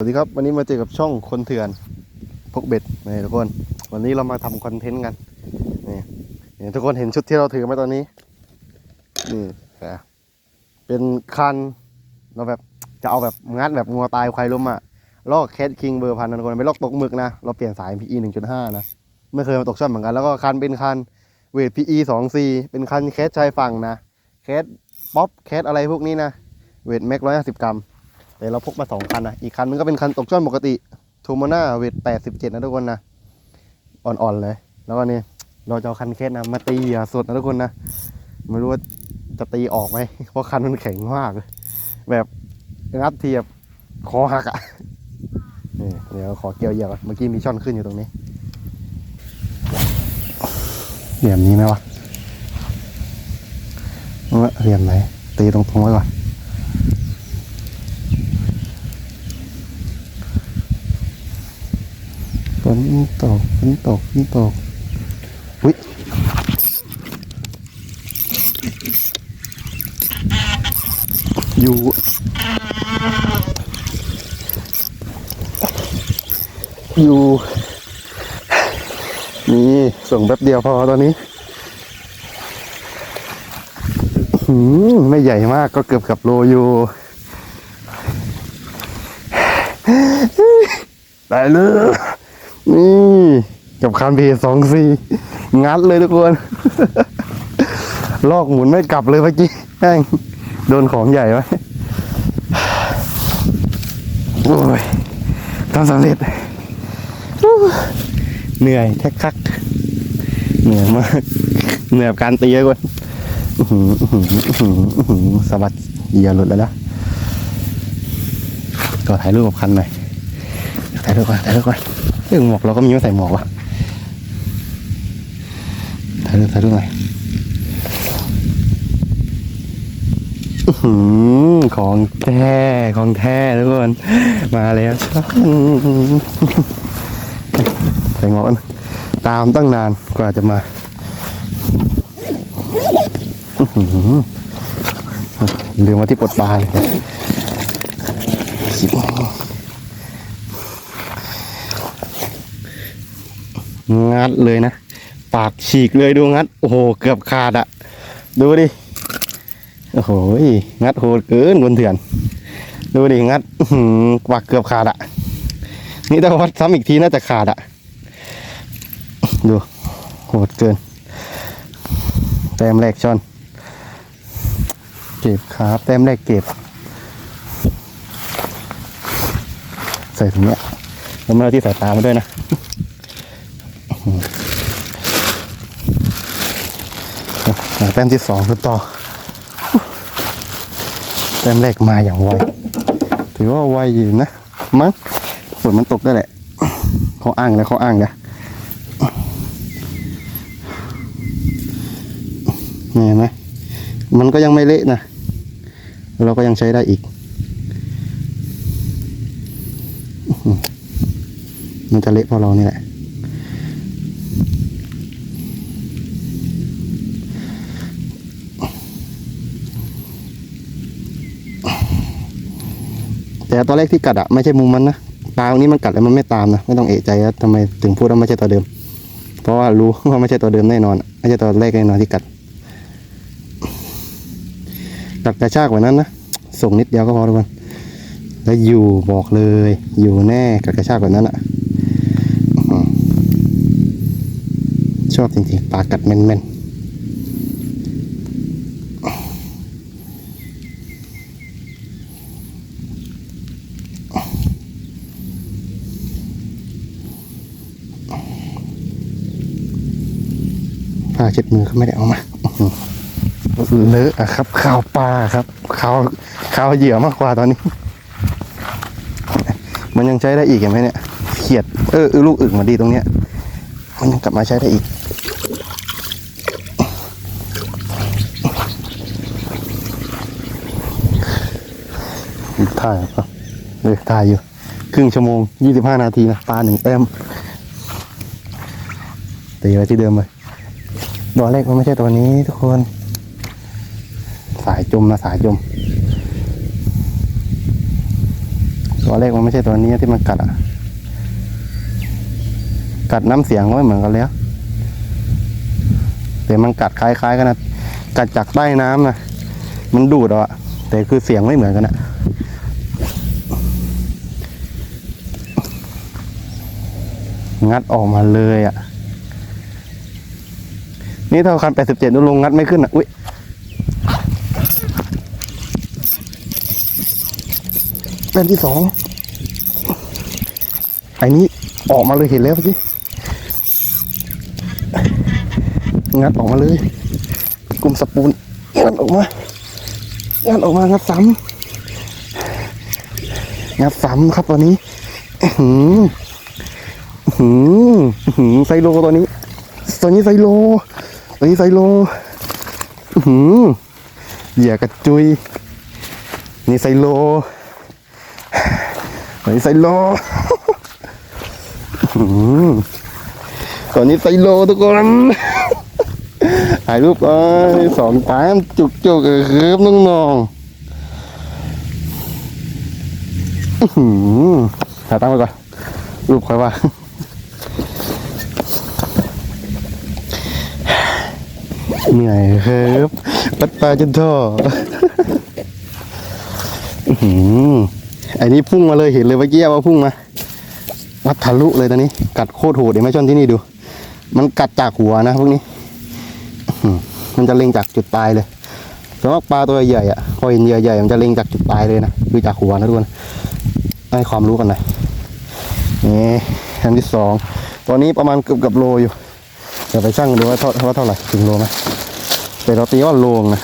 สวัสดีครับวันนี้มาเจอกับช่องคนเถื่อนพกเบ็ดนี่ทุกคน วันนี้เรามาทำคอนเทนต์กันนี่นี่ทุกคนเห็นชุดที่เราถือไหมตอนนี้นี่นะเป็นคันเราแบบจะเอาแบบงัดแบบงัวตายใควายล้มอะลอกแคทคิงเบอร์พันนะทุกคนไม่ลอกตกหมึกนะเราเปลี่ยนสาย PE 1.5 นะไม่เคยมาตกช่อนเหมือนกันแล้วก็คันเป็นคันเวท PE 2 C เป็นคันแคทชายฝั่งนะแคทป๊อปแคทอะไรพวกนี้นะเวทแม็กร้อยห้าสิบกรัม เดี๋ยวเราพกมาสองคันนะ อีกคันมันก็เป็นคันตกช่อนปกติทูโมนาเวทแปดสิบเจ็ดนะทุกคนนะ อ่อนๆเลย แล้วก็นี่เราจะเอาคันเคสนะมาตีเหยื่อสดนะทุกคนนะไม่รู้ว่าจะตีออกไหมเพราะคันมันแข็งมากเลยแบบงัดเทียบคอหักอะ่ะนี่เดี๋ยวขอเกี่ยวเหยื่อก่อนเมื่อกี้มีช่อนขึ้นอยู่ตรงนี้เหลี่ยมนี้ไหมวะเหลี่ยมไหนตีตรงๆไว้ก่อน นตกฝนตกฝนตกอุ้ยอยู่อยู่นี่ส่งแป๊บเดียวพอตอนนี้หืมไม่ใหญ่มากก็เกือบกับโลอยู่ได้เลย นี่กับคานเพสองซีงัดเลยทุกคน ลอกหมุนไม่กลับเลยเมื่อกี้แม่งโดนของใหญ่ไหมโอ้ยทำสำเร็จ เหนื่อยแทกคัก เหนื่อยมาก เหนื่อยกับการตีอะคนอื้อหืออื้อหืออื้อหืออื้อหือสะบัดเหยียหลุดแล้วนะก็ถ่ายรูปกับคันหน่อย ถ่ายรูปก่อนถ่ายรูปก่อนเรื่องหมวกเราก็มีไม่ใส่หมวกวะถ่ายรูปถ่ายรูปหน่อยของแท้ของแท้ทุกคนมาแล้วใส่หมวกกันตามตั้งนานกว่าจะมาอื้อหือมาที่ปลดปลาเลยคิดว่า งัดเลยนะ ปากฉีกเลยดูงัด โอ้โห เกือบขาดอะดูดิ โอ้โห งัดโหดเกินบนเถื่อน ดูดิ งัดปากเกือบขาดอะนี่ถ้าวัดซ้ำอีกทีน่าจะขาดอะดู โหดเกิน แต้มแรกชอน เก็บครับแต้มแรกเก็บ ใส่ถุงเนี้ยแล้วมาที่สายตามาด้วยนะ แต้มที่สองคือต่อ แต้มแรกมาอย่างไว ถือว่าไวอยู่นะ มั้งฝนมันตกได้แหละ เขาอ้างแล้วเขาอ้างนะนี่เห็นไหมมันก็ยังไม่เละนะ เราก็ยังใช้ได้อีก มันจะเละเพราะเรานี่แหละ แต่ตอนแรกที่กัดอะไม่ใช่มุมมันนะปลาตรงนี้มันกัดแล้วมันไม่ตามนะไม่ต้องเอะใจว่าทำไมถึงพูดว่าไม่ใช่ตัวเดิม เพราะว่ารู้ว่าไม่ใช่ตัวเดิมแน่นอนไม่ใช่ตัวแรกแน่นอนที่กัดกัดกระชากกว่านั้นนะส่งนิดเดียวก็พอทุกคนแล้วอยู่บอกเลย อยู่แน่กัดกระชากกว่านั้นอะอื้อหือชอบจริงๆปลากัดแม่นๆ ผ้าเช็ดมือเขาไม่ได้เอามาอื้อหือเลอะอะครับข้าวปลาครับข้าวข้าวเหยื่อมากกว่าตอนนี้ มันยังใช้ได้อีกเห็นไหมเนี่ยเขียดเออลูกอึ่งมาดีตรงเนี้ย มันยังกลับมาใช้ได้อีกถ่ายครับเลยถ่ายอยู่ครึ่งชั่วโมงยี่สิบห้านาทีนะปลาหนึ่งแต้มตีไว้ที่เดิมเลย ตัวแรกมันไม่ใช่ตัวนี้ทุกคน สายจุมนะสายจุม ตัวแรกมันไม่ใช่ตัวนี้ที่มันกัดอะ กัดน้ำเสียงก็ไม่เหมือนกันแล้วแต่มันกัดคล้ายๆกันนะกัดจากใต้น้ำนะมันดูดเอาอะแต่คือเสียงไม่เหมือนกันอะงัดออกมาเลยอะ นี่เท่าคัน87นุลงงัดไม่ขึ้นอะอุ้ยเป็นที่สองไอ้นี้ออกมาเลยเห็นแล้วเมื่อกี้ งัดออกมาเลย กลุ่มสปูนงัดออกมา งัดออกมางัดซ้ำงัดซ้ำครับตัวนี้หืออื้อหืออื้อหือไซโลตัวนี้ ตัวนี้ไซโล ตัวนี้ไซโลหือเหยื่อกระจุย นี่ไซโลตัวนี้ไซโลอืมตอนนี้ไซโลทุกคนถ่ายรูปไปสองตามจุกจุกเออครับน้องๆอื้อหือถ่ายตั้งไปก่อนรูปใค่อยว่า เหนื่อยครับปัดปลาจนท่ออื้อหือไอ้นี้พุ่งมาเลยเห็นเลยเมื่อกี้ว่าพุ่งมาวัดทะลุเลยตอนนี้ กัดโคตรโหดเดี๋ยวไม่ชนที่นี่ดู มันกัดจากหัวนะพวกนี้มันจะเล็งจากจุดปลายเลยสำหรับปลาตัวใหญ่อะพอเห็นเหยื่อใหญ่มันจะเล็งจากจุดปลายเลยนะคือจากหัวนะทุกคนให้ความรู้กันหน่อยนี่อันที่สองตัวนี้ประมาณเกือบกือบโลอยู่เดี๋ยวไปชั่งดูว่าเท่าว่าเท่าไหร่ถึงโลไหม แต่เราตีว่าโลงนะ